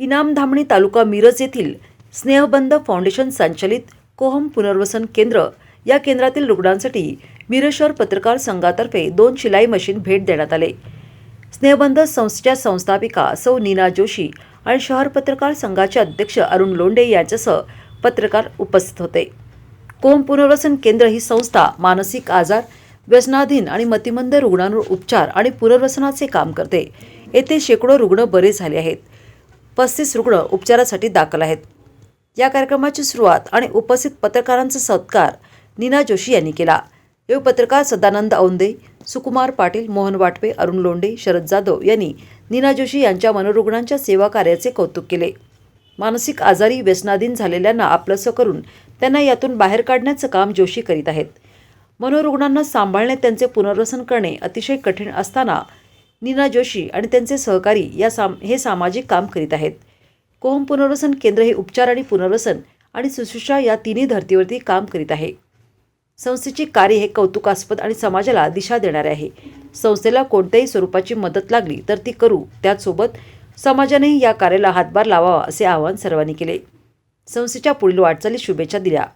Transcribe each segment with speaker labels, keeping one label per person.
Speaker 1: इनामधामणी तालुका मिरज येथील स्नेहबंध फाउंडेशन संचलित कोहम पुनर्वसन केंद्र या केंद्रातील रुग्णांसाठी मिरज शहर पत्रकार संघातर्फे दोन शिलाई मशीन भेट देण्यात आले. स्नेहबंध संस्थेच्या संस्थापिका सौ नीना जोशी आणि शहर पत्रकार संघाचे अध्यक्ष अरुण लोंडे यांच्यासह पत्रकार उपस्थित होते. कोम पुनर्वसन केंद्र ही संस्था मानसिक आजार व्यसनाधीन आणि मतिमंद रुग्णांवर उपचार आणि पुनर्वसनाचे काम करते. येथे शेकडो रुग्ण बरे झाले आहेत. पस्तीस रुग्ण उपचारासाठी दाखल आहेत. या कार्यक्रमाची सुरुवात आणि उपस्थित पत्रकारांचा सत्कार नीना जोशी यांनी केला. यावेळी पत्रकार सदानंद औंदे सुकुमार पाटील मोहन वाटवे अरुण लोंडे शरद जाधव यांनी नीना जोशी यांच्या मनोरुग्णांच्या सेवा कार्याचे कौतुक केले. मानसिक आजारी व्यसनाधीन झालेल्यांना आपलंसं करून त्यांना यातून बाहेर काढण्याचं काम जोशी करीत आहेत. मनोरुग्णांना सांभाळणे त्यांचे पुनर्वसन करणे अतिशय कठीण असताना नीना जोशी आणि त्यांचे सहकारी या साम हे सामाजिक काम करीत आहेत. कोहम पुनर्वसन केंद्र हे उपचार आणि पुनर्वसन आणि सुश्रूषा या तिन्ही धर्तीवरती काम करीत आहे. संस्थेचे कार्य हे कौतुकास्पद आणि समाजाला दिशा देणारे आहे. संस्थेला कोणत्याही स्वरूपाची मदत लागली तर ती करू त्याचसोबत समाजानेही या कार्याला हातभार लावावा असे आवाहन सर्वांनी केले. संस्थेच्या पुढील वाटचाली शुभेच्छा दिल्या.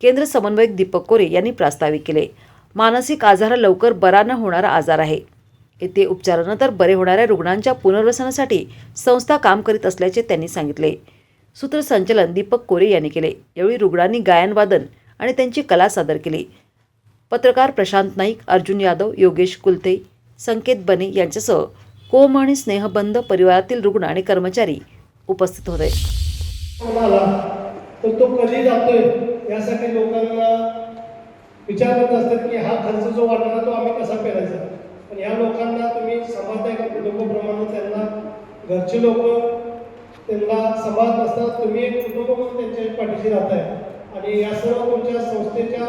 Speaker 1: केंद्र समन्वयक दीपक कोरे यांनी प्रास्ताविक केले. मानसिक आजार हा लवकर बरा न होणारा आजार आहे. येथे उपचारानंतर बरे होणाऱ्या रुग्णांच्या पुनर्वसनासाठी संस्था काम करीत असल्याचे त्यांनी सांगितले. सूत्रसंचलन दीपक कोरे यांनी केले. यावेळी रुग्णांनी गायनवादन आणि त्यांची कला सादर केली. पत्रकार प्रशांत नाईक अर्जुन यादव योगेश कुलते संकेत बने यांच्यासह कोम आणि स्नेहबंध परिवारातील रुग्ण आणि कर्मचारी उपस्थित होते.
Speaker 2: तर तो कधी जातोय यासाठी लोकांना विचारत असतात की हा खर्च जो वाढणार तो आम्ही कसा फेडायचा पण या लोकांना तुम्ही सांभाळताय का कुटुंबाप्रमाणे त्यांना घरचे लोक त्यांना समाज नसतात तुम्ही एक कुटुंब म्हणून त्यांच्या पाठीशी राहताय. आणि या सर्व तुमच्या संस्थेच्या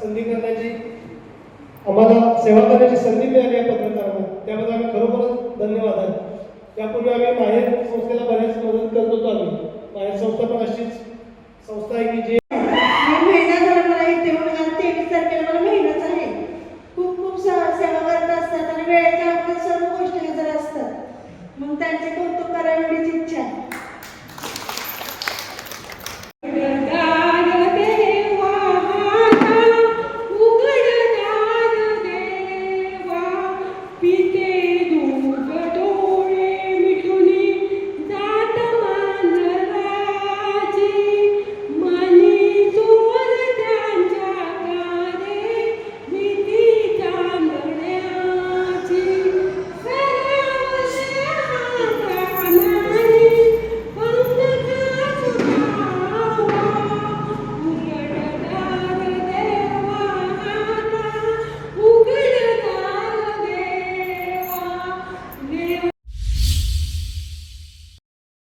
Speaker 2: संधी करण्याची आम्हाला सेवा करण्याची संधी मिळाली आहे पत्रकारांना. त्याबद्दल आम्ही खरोखरच धन्यवाद आहे. त्यापूर्वी आम्ही बाहेर संस्थेला बऱ्याच मदत करत होतो आम्ही. बाहेर संस्था पण अशीच संस्था आहे की जी